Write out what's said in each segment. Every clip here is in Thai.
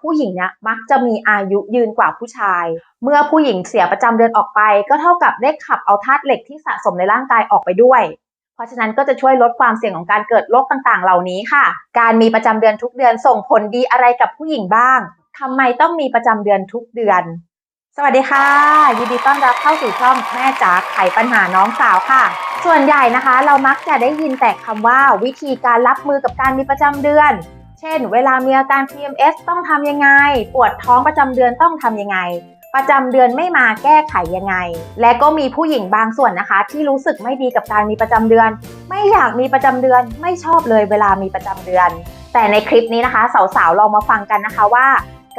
ผู้หญิงเนี่ยมักจะมีอายุยืนกว่าผู้ชาย เมื่อผู้หญิงเสียประจำเดือนออกไป ก็เท่ากับได้ขับเอาธาตุเหล็กที่สะสมในร่างกายออกไปด้วย เพราะฉะนั้นก็จะช่วยลดความเสี่ยงของการเกิดโรคต่างๆ เหล่านี้ค่ะ การมีประจำเดือนทุกเดือนส่งผลดีอะไรกับผู้หญิงบ้างทำไมต้องมีประจำเดือนทุกเดือน สวัสดีค่ะ ยินดีต้อนรับเข้าสู่ช่องแม่จ๋าไขปัญหาน้องสาวค่ะ ส่วนใหญ่นะคะ เรามักจะได้ยินแต่คำว่าวิธีการรับมือกับการมีประจำเดือน ช่น เวลามีอาการ PMS ต้องทำยังไง ปวดท้องประจำเดือนต้องทำยังไง ประจำเดือนไม่มาแก้ไขยังไง และก็มีผู้หญิงบางส่วนนะคะ ที่รู้สึกไม่ดีกับการมีประจำเดือน ไม่อยากมีประจำเดือน ไม่ชอบเลยเวลามีประจำเดือน แต่ในคลิปนี้นะคะ สาวๆลองมาฟังกันนะคะว่า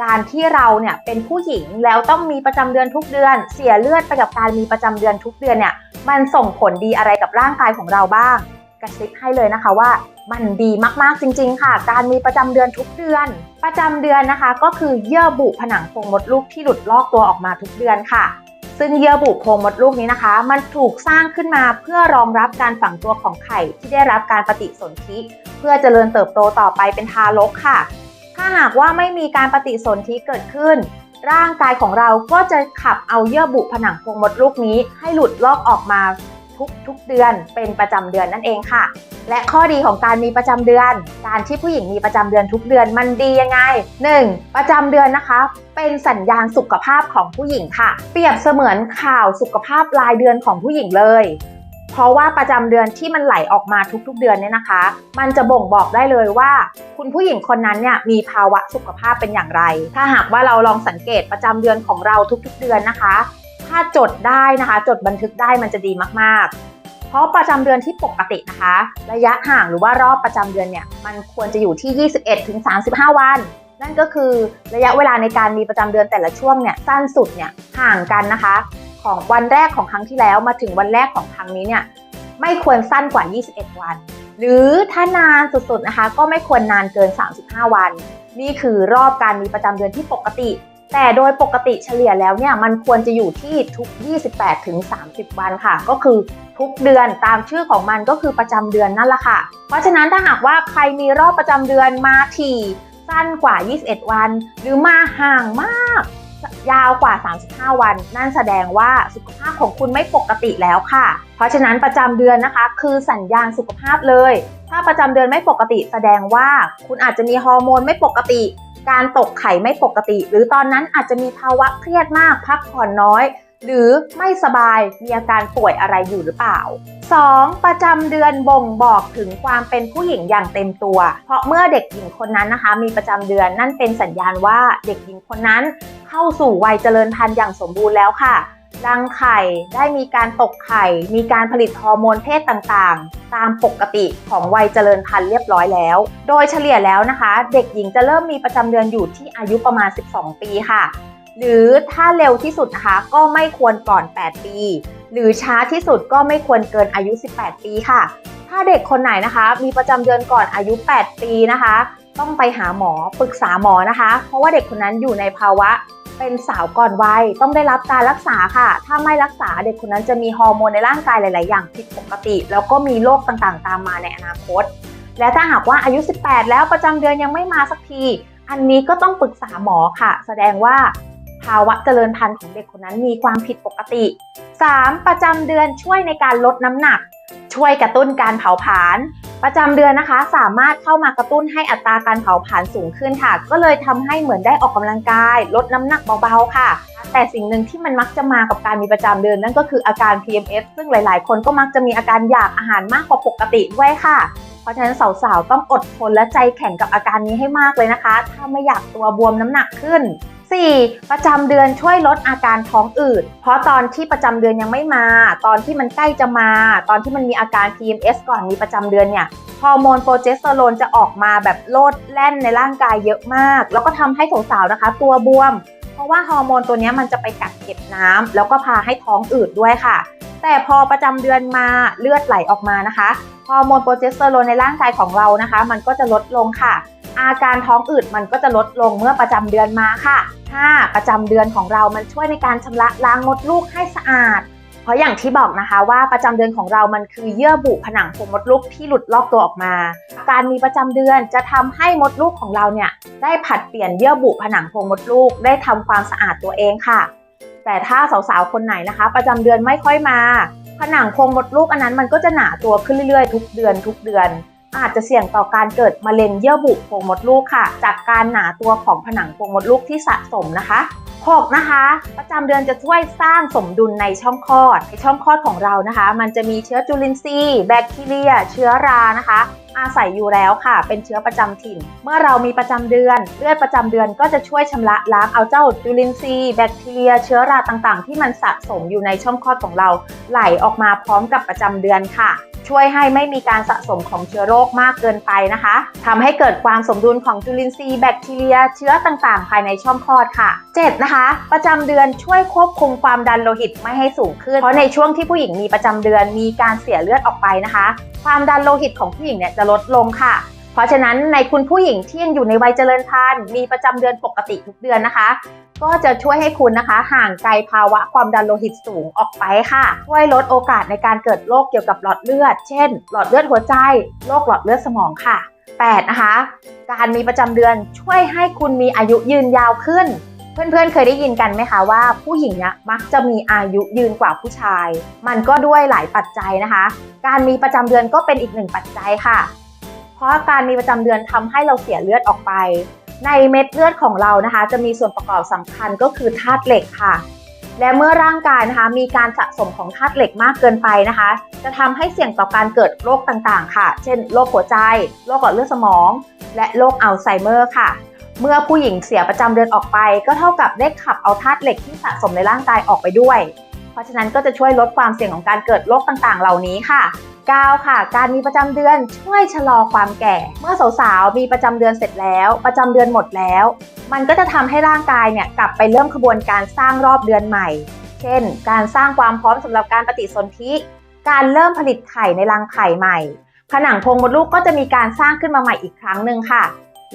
การที่เราเนี่ยเป็นผู้หญิงแล้วต้องมีประจำเดือนทุกเดือน เสียเลือดไปกับการมีประจำเดือนทุกเดือนเนี่ยมันส่งผลดีอะไรกับร่างกายของเราบ้าง ระซิบให้เลยนะคะว่ามันดีมากๆจริง ๆ ค่ะ การมีประจำเดือนทุกเดือน ประจำเดือนนะคะ ก็คือเยื่อบุผนังโพรงมดลูกที่หลุดลอกตัวออกมาทุกเดือนค่ะ ซึ่งเยื่อบุโพรงมดลูกนี้นะคะ มันถูกสร้างขึ้นมาเพื่อรองรับการฝังตัวของไข่ที่ได้รับการปฏิสนธิ เพื่อเจริญเติบโตต่อไปเป็นทารกค่ะ ถ้าหากว่าไม่มีการปฏิสนธิเกิดขึ้น ร่างกายของเราก็จะขับเอาเยื่อบุผนังโพรงมดลูกนี้ให้หลุดลอกออกมา ทุกๆเดือนเป็นประจำเดือนนั่นเองค่ะ และข้อดีของการมีประจำเดือน การที่ผู้หญิงมีประจำเดือนทุกเดือนมันดียังไง 1. ประจำเดือนนะคะ เป็นสัญญาณสุขภาพของผู้หญิงค่ะ เปรียบเสมือนข่าวสุขภาพรายเดือนของผู้หญิงเลยเพราะว่าประจำเดือนที่มันไหลออกมาทุกๆเดือนเนี่ยนะคะ มันจะบ่งบอกได้เลยว่า คุณผู้หญิงคนนั้นเนี่ยมีภาวะสุขภาพเป็นอย่างไร ถ้าหากว่าเราลองสังเกตประจำเดือนของเราทุกๆเดือนนะคะ ถ้าจดได้นะคะ จดบันทึกได้มันจะดีมากๆ เพราะประจำเดือนที่ปกตินะคะ ระยะห่างหรือว่ารอบประจำเดือนเนี่ยมันควรจะอยู่ที่ 21-35 วัน นั่นก็คือระยะเวลาในการมีประจำเดือนแต่ละช่วงเนี่ยสั้นสุดเนี่ยห่างกันนะคะ ของวันแรกของครั้งที่แล้วมาถึงวันแรกของครั้งนี้เนี่ยไม่ควรสั้นกว่า 21 วัน หรือถ้านานสุดๆนะคะ ก็ไม่ควรนานเกิน 35 วัน นี่คือรอบการมีประจำเดือนที่ปกติ แต่โดยปกติเฉลี่ยแล้วเนี่ยมันควรจะอยู่ที่ทุก 28ถึง30 วันค่ะ ก็คือทุกเดือนตามชื่อของมันก็คือประจำเดือนนั่นแหละค่ะ เพราะฉะนั้นถ้าหากว่าใครมีรอบประจำเดือนมาถี่สั้นกว่า 21 วัน หรือมาห่างมาก ยาวกว่า 35 วัน นั่นแสดงว่าสุขภาพของคุณไม่ปกติแล้วค่ะ เพราะฉะนั้นประจำเดือนนะคะ คือสัญญาณสุขภาพเลย ถ้าประจำเดือนไม่ปกติแสดงว่าคุณอาจจะมีฮอร์โมนไม่ปกติ การตกไข่ไม่ปกติ หรือตอนนั้นอาจจะมีภาวะเครียดมาก พักผ่อนน้อย หรือไม่สบายมีอาการป่วยอะไรอยู่หรือเปล่า 2. ประจำเดือนบ่งบอกถึงความเป็นผู้หญิงอย่างเต็มตัว เพราะเมื่อเด็กหญิงคนนั้นนะคะ มีประจำเดือนนั่นเป็นสัญญาณว่าเด็กหญิงคนนั้นเข้าสู่วัยเจริญพันธุ์อย่างสมบูรณ์แล้วค่ะ รังไข่ได้มีการตกไข่ มีการผลิตฮอร์โมนเพศต่างๆ ตามปกติของวัยเจริญพันธุ์เรียบร้อยแล้ว โดยเฉลี่ยแล้วนะคะ เด็กหญิงจะเริ่มมีประจำเดือนอยู่ที่อายุประมาณ 12 ปีค่ะ หรือถ้าเร็วที่สุดนะคะก็ไม่ควรก่อน 8 ปี หรือช้าที่สุดก็ไม่ควรเกินอายุ 18 ปีค่ะ ถ้าเด็กคนไหนนะคะ มีประจำเดือนก่อนอายุ 8 ปีนะคะ ต้องไปหาหมอปรึกษาหมอนะคะ เพราะว่าเด็กคนนั้นอยู่ในภาวะ เป็นสาวก่อนวัยต้องได้รับการรักษาค่ะ ถ้าไม่รักษาเด็กคนนั้นจะมีฮอร์โมนในร่างกายหลาย ๆ อย่างผิดปกติ แล้วก็มีโรคต่าง ๆ ตามมาในอนาคต และถ้าหากว่าอายุ 18 แล้วประจำเดือนยังไม่มาสักที อันนี้ก็ต้องปรึกษาหมอค่ะ แสดงว่าภาวะเจริญพันธุ์ของเด็กคนนั้นมีความผิดปกติ 3. ประจำเดือนช่วยในการลดน้ำหนัก ช่วยกระตุ้นการเผาผลาญ ประจำเดือนนะคะ สามารถเข้ามากระตุ้นให้อัตราการเผาผลาญสูงขึ้นค่ะ ก็เลยทำให้เหมือนได้ออกกำลังกาย ลดน้ำหนักเบาๆค่ะ แต่สิ่งหนึ่งที่มันมักจะมากับการมีประจำเดือนนั่นก็คืออาการ PMS ซึ่งหลายๆ คนก็มักจะมีอาการอยากอาหารมากกว่าปกติด้วยค่ะเพราะฉะนั้นสาวๆ ต้องอดทนและใจแข็งกับอาการนี้ให้มากเลยนะคะ ถ้าไม่อยากตัวบวมน้ำหนักขึ้น 4. ประจำเดือนช่วยลดอาการท้องอืด เพราะตอนที่ประจำเดือนยังไม่มา ตอนที่มันใกล้จะมา ตอนที่มันมีอาการ PMS ก่อนมีประจำเดือนเนี่ยฮอร์โมนโปรเจสเตอโรนจะออกมาแบบโลดแล่นในร่างกายเยอะมาก แล้วก็ทำให้สาวๆนะคะ ตัวบวม เพราะว่าฮอร์โมนตัวนี้มันจะไปกักเก็บน้ำแล้วก็พาให้ท้องอืดด้วยค่ะ แต่พอประจำเดือนมาเลือดไหลออกมานะคะฮอร์โมนโปรเจสเตอโรนในร่างกายของเรานะคะ มันก็จะลดลงค่ะ อาการท้องอืดมันก็จะลดลงเมื่อประจำเดือนมาค่ะ 5. ประจำเดือนของเรามันช่วยในการชำระล้างมดลูกให้สะอาด เพราะอย่างที่บอกนะคะว่าประจำเดือนของเรามันคือเยื่อบุผนังโพงมดลูกที่หลุดลอกตัวออกมา การมีประจำเดือนจะทำให้มดลูกของเราเนี่ยได้ผัดเปลี่ยนเยื่อบุผนังโพงมดลูกได้ทำความสะอาดตัวเองค่ะ แต่ถ้าสาวๆคนไหนนะคะ ประจำเดือนไม่ค่อยมา ผนังโพรงมดลูกอันนั้นมันก็จะหนาตัวขึ้นเรื่อยๆ ทุกเดือนทุกเดือน อาจจะเสี่ยงต่อการเกิดมะเร็งเยื่อบุโพรงมดลูกค่ะ จากการหนาตัวของผนังโพรงมดลูกที่สะสมนะคะ 6. นะคะ ประจำเดือนจะช่วยสร้างสมดุลในช่องคลอดในช่องคลอดของเรานะคะ มันจะมีเชื้อจุลินทรีย์แบคทีเรีย เชื้อรานะคะอาศัยอยู่แล้วค่ะ เป็นเชื้อประจำถิ่น เมื่อเรามีประจำเดือน เลือดประจำเดือนก็จะช่วยชำระล้างเอาเจ้าจุลินทรีย์แบคทีเรีย เชื้อราต่างๆ ที่มันสะสมอยู่ในช่องคลอดของเรา ไหลออกมาพร้อมกับประจำเดือนค่ะ ช่วยให้ไม่มีการสะสมของเชื้อโรคมากเกินไปนะคะทำให้เกิดความสมดุลของจุลินทรีย์แบคทีเรีย เชื้อต่างๆ ภายในช่องคลอดค่ะ 7. นะคะ ประจำเดือนช่วยควบคุมความดันโลหิตไม่ให้สูงขึ้น เพราะในช่วงที่ผู้หญิงมีประจำเดือนมีการเสียเลือดออกไปนะคะ ความดันโลหิตของผู้หญิงเนี่ยจะลดลงค่ะ เพราะฉะนั้นในคุณผู้หญิงที่ยังอยู่ในวัยเจริญพันธุ์มีประจำเดือนปกติทุกเดือนนะคะ ก็จะช่วยให้คุณนะคะ ห่างไกลภาวะความดันโลหิตสูงออกไปค่ะ ช่วยลดโอกาสในการเกิดโรคเกี่ยวกับหลอดเลือด เช่น หลอดเลือดหัวใจ โรคหลอดเลือดสมองค่ะ 8. นะคะ การมีประจำเดือนช่วยให้คุณมีอายุยืนยาวขึ้น เพื่อนๆ เคยได้ยินกันไหมคะว่าผู้หญิงเนี่ยมักจะมีอายุยืนกว่าผู้ชาย มันก็ด้วยหลายปัจจัยนะคะ การมีประจำเดือนก็เป็นอีกหนึ่งปัจจัยค่ะ เพราะการมีประจำเดือนทำให้เราเสียเลือดออกไป ในเม็ดเลือดของเรานะคะ จะมีส่วนประกอบสำคัญก็คือธาตุเหล็กค่ะ และเมื่อร่างกายนะคะมีการสะสมของธาตุเหล็กมากเกินไปนะคะ จะทำให้เสี่ยงต่อการเกิดโรคต่างๆ ค่ะ เช่นโรคหัวใจโรคหลอดเลือดสมอง และโรคอัลไซเมอร์ค่ะเมื่อผู้หญิงเสียประจำเดือนออกไป ก็เท่ากับได้ขับเอาธาตุเหล็กที่สะสมในร่างกายออกไปด้วย เพราะฉะนั้นก็จะช่วยลดความเสี่ยงของการเกิดโรคต่างๆ เหล่านี้ค่ะ 9 ค่ะ การมีประจำเดือนช่วยชะลอความแก่ เมื่อสาวๆมีประจำเดือนเสร็จแล้ว ประจำเดือนหมดแล้ว มันก็จะทำให้ร่างกายเนี่ยกลับไปเริ่มขบวนการสร้างรอบเดือนใหม่ เช่น การสร้างความพร้อมสำหรับการปฏิสนธิ การเริ่มผลิตไข่ในรังไข่ใหม่ ผนังโพรงมดลูกก็จะมีการสร้างขึ้นมาใหม่อีกครั้งหนึ่งค่ะ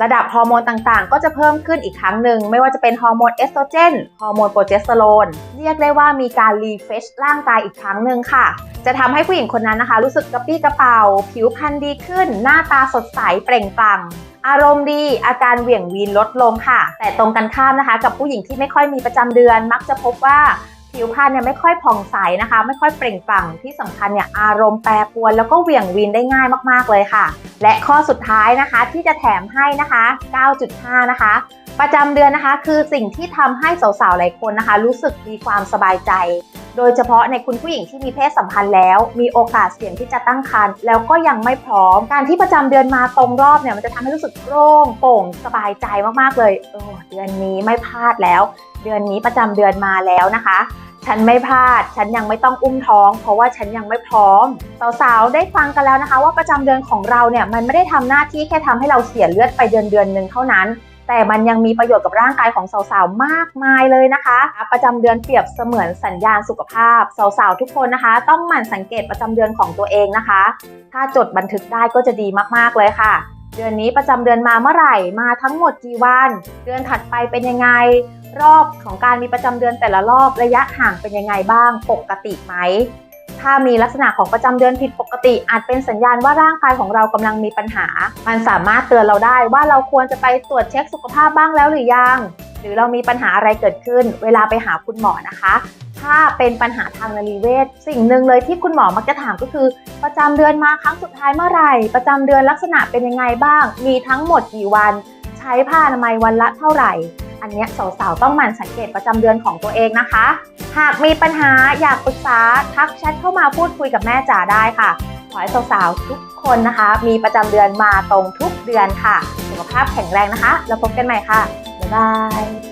ระดับฮอร์โมนต่างๆ ก็จะเพิ่มขึ้นอีกครั้งหนึ่ง ไม่ว่าจะเป็นฮอร์โมนเอสโตรเจน ฮอร์โมนโปรเจสเตอโรน เรียกได้ว่ามีการรีเฟชร่างกายอีกครั้งหนึ่งค่ะ จะทำให้ผู้หญิงคนนั้นนะคะ รู้สึกกระปี้กระเป๋า ผิวพรรณดีขึ้น หน้าตาสดใสเปล่งปลั่งอารมณ์ดี อาการเหวี่ยงวีนลดลงค่ะ แต่ตรงกันข้ามนะคะ กับผู้หญิงที่ไม่ค่อยมีประจำเดือน มักจะพบว่า ผิวพรรณเนี่ยไม่ค่อยผ่องใสนะคะ ไม่ค่อยเปล่งปลั่งที่สำคัญเนี่ยอารมณ์แปรปรวนแล้วก็เหวี่ยงวีนได้ง่ายมากๆเลยค่ะ และข้อสุดท้ายนะคะที่จะแถมให้นะคะ 9.5 นะคะ ประจำเดือนนะคะ คือสิ่งที่ทำให้สาวๆหลายคนนะคะ รู้สึกมีความสบายใจ โดยเฉพาะในคุณผู้หญิงที่มีเพศสัมพันธ์แล้ว มีโอกาสเสี่ยงที่จะตั้งครรภ์แล้วก็ยังไม่พร้อม การที่ประจำเดือนมาตรงรอบเนี่ยมันจะทำให้รู้สึกโล่งโปร่งสบายใจมากๆเลยเออเดือนนี้ไม่พลาดแล้ว เดือนนี้ประจำเดือนมาแล้วนะคะฉันไม่พลาด ฉันยังไม่ต้องอุ้มท้อง เพราะว่าฉันยังไม่พร้อม สาวๆ ได้ฟังกันแล้วนะคะ ว่าประจำเดือนของเราเนี่ยมันไม่ได้ทำหน้าที่แค่ทำให้เราเสียเลือดไปเดือนเดือนหนึ่งเท่านั้น แต่มันยังมีประโยชน์กับร่างกายของสาวๆ มากมายเลยนะคะ ประจำเดือนเปรียบเสมือนสัญญาณสุขภาพ สาวๆ ทุกคนนะคะ ต้องหมั่นสังเกตประจำเดือนของตัวเองนะคะ ถ้าจดบันทึกได้ก็จะดีมากๆเลยค่ะ เดือนนี้ประจำเดือนมาเมื่อไหร่มาทั้งหมดกี่วัน เดือนถัดไปเป็นยังไงรอบของการมีประจำเดือนแต่ละรอบระยะห่างเป็นยังไงบ้างปกติไหม ถ้ามีลักษณะของประจำเดือนผิดปกติ อาจเป็นสัญญาณว่าร่างกายของเรากำลังมีปัญหา มันสามารถเตือนเราได้ว่าเราควรจะไปตรวจเช็คสุขภาพบ้างแล้วหรือยัง หรือเรามีปัญหาอะไรเกิดขึ้น เวลาไปหาคุณหมอนะคะ ถ้าเป็นปัญหาทางนรีเวชสิ่งหนึ่งเลยที่คุณหมอมักจะถามก็คือ ประจำเดือนมาครั้งสุดท้ายเมื่อไหร่ ประจำเดือนลักษณะเป็นยังไงบ้าง มีทั้งหมดกี่วัน ใช้ผ้าอนามัยวันละเท่าไหร่ อันเนี้ยสาวๆต้องหมั่นสังเกตประจำเดือนของตัวเองนะคะ หากมีปัญหาอยากปรึกษาทักแชทเข้ามาพูดคุยกับแม่จ๋าได้ค่ะ ขอให้สาวๆทุกคนนะคะ มีประจำเดือนมาตรงทุกเดือนค่ะ สุขภาพแข็งแรงนะคะ แล้วพบกันใหม่ค่ะ บ๊ายบาย